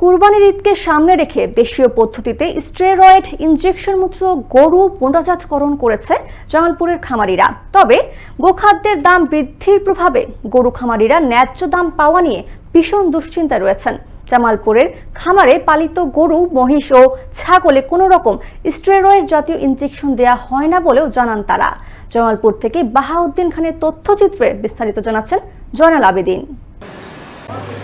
কুরবানির ঈদকে সামনে রেখে দেশীয় পদ্ধতিতে স্টেরয়েড ইনজেকশন মূত্র, গরু পুনরাজাতকরণ করেছে জামালপুরের খামারিরা। তবে গোখাদ্যের দাম বৃদ্ধির প্রভাবে গরু খামারিরা ন্যায্য দাম পাওয়া নিয়ে ভীষণ দুশ্চিন্তায় রয়েছেন। জামালপুরের খামারে পালিত গরু, মহিষ ও ছাগলে কোনো রকম স্টেরয়েড জাতীয় ইনজেকশন দেয়া হয় না বলেও জানান তারা। জামালপুর থেকে বাহাউদ্দিন খানের তথ্যচিত্রে বিস্তারিত জানাচ্ছেন জয়নাল আবেদিন।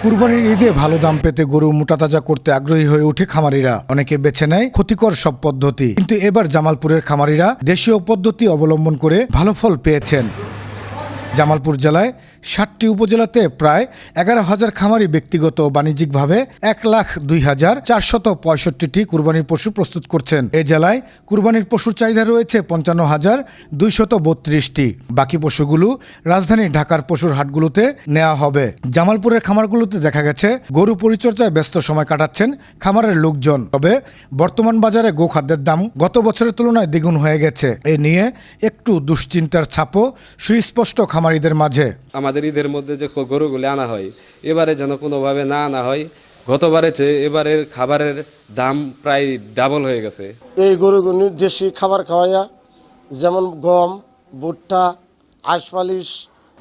কুরবানির ঈদে ভালো দাম পেতে গরু মোটাতাজা করতে আগ্রহী হয়ে ওঠে খামারিরা। অনেকে বেছে নেয় ক্ষতিকর সব পদ্ধতি। কিন্তু এবার জামালপুরের খামারিরা দেশীয় পদ্ধতি অবলম্বন করে ভালো ফল পেয়েছেন। জামালপুর জেলায় ষাটটি উপজেলাতে প্রায় এগারো হাজার খামারি ব্যক্তিগত বাণিজ্যিকভাবে এক লাখ দুই হাজার চারশত পঁয়ষট্টিটি কুরবানির পশু প্রস্তুত করছেন। এ জেলায় কুরবানির পশুর চাহিদা রয়েছে পঞ্চান্ন হাজার দুইশত বত্রিশটি। বাকি পশুগুলো রাজধানী ঢাকার পশুর হাটগুলোতে নেওয়া হবে। জামালপুরের খামারগুলোতে দেখা গেছে, গরু পরিচর্যায় ব্যস্ত সময় কাটাচ্ছেন খামারের লোকজন। তবে বর্তমান বাজারে গোখাদ্যের দাম গত বছরের তুলনায় দ্বিগুণ হয়ে গেছে। এ নিয়ে একটু দুশ্চিন্তার ছাপও সুস্পষ্ট খামারিদের মাঝে? আমাদের ঈদের মধ্যে যে গরুগুলি আনা হয় এবারে যেন কোনোভাবে না আনা হয় গতবারে চেয়ে এবারের খাবারের দাম প্রায় ডাবল হয়ে গেছে। এই গরুগুলি দেশি খাবার খাওয়াইয়া যেমন গম ভুট্টা আশপালিশ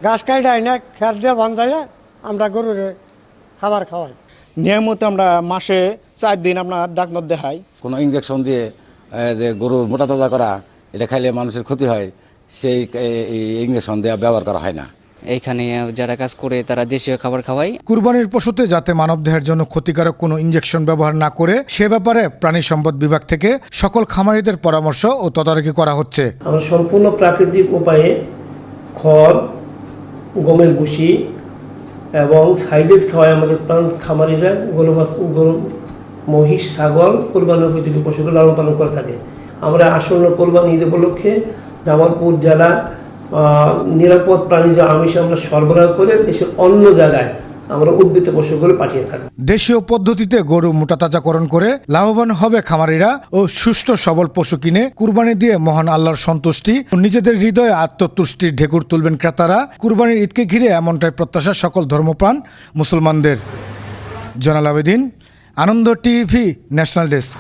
ঘাস কাইটাই না খের দিয়ে বান্ধাইয়া আমরা গরুর খাবার খাওয়াই। নিয়মিত আমরা মাসে চার দিন আপনার ডাক্তার দেখাই। কোনো ইঞ্জেকশন দিয়ে যে গরুর মোটা তাজা করা এটা খাইলে মানুষের ক্ষতি হয়। সেই ইঞ্জেকশন দেওয়া ব্যবহার করা হয় না। এইখানে যারা কাজ করে তারা দেশীয় খাবার খাওয়ায়। কুরবানির পশুতে যাতে মানবদেহের জন্য ক্ষতিকারক কোনো ইঞ্জেকশন ব্যবহার না করে সে ব্যাপারে প্রাণী সম্পদ বিভাগ থেকে সকল খামারিদের পরামর্শ ও তদারকি করা হচ্ছে। আমরা সম্পূর্ণ প্রাকৃতিক উপায়ে খড় গমের ভুসি এবং সাইডেজ খাওয়ায় আমাদের প্রাণ খামারিরা গরু গরু মহিষ ছাগল কোরবানি উপযোগী পশুগুলো লালন পালন করে থাকে। আমরা আসন্ন কোরবানি ঈদ উপলক্ষে জামালপুর জেলা নিরাপদ প্রাণীজ আমিষ আমরা সরবরাহ করে দেশের অন্য জায়গায় আমরা উদ্ভিদ পশুগুলো পাঠিয়ে থাকি। দেশীয় পদ্ধতিতে গরু মোটাতাজাকরণ করে লাভবান হবে খামারিরা ও সুষ্ঠু সবল পশু কিনে কুরবানি দিয়ে মহান আল্লাহর সন্তুষ্টি ও নিজেদের হৃদয়ে আত্মতুষ্টির ঢেকুর তুলবেন ক্রেতারা। কুরবানির ঈদকে ঘিরে এমনটাই প্রত্যাশা সকল ধর্মপ্রাণ মুসলমানদের। Zainal Abedin, Ananda TV, national desk.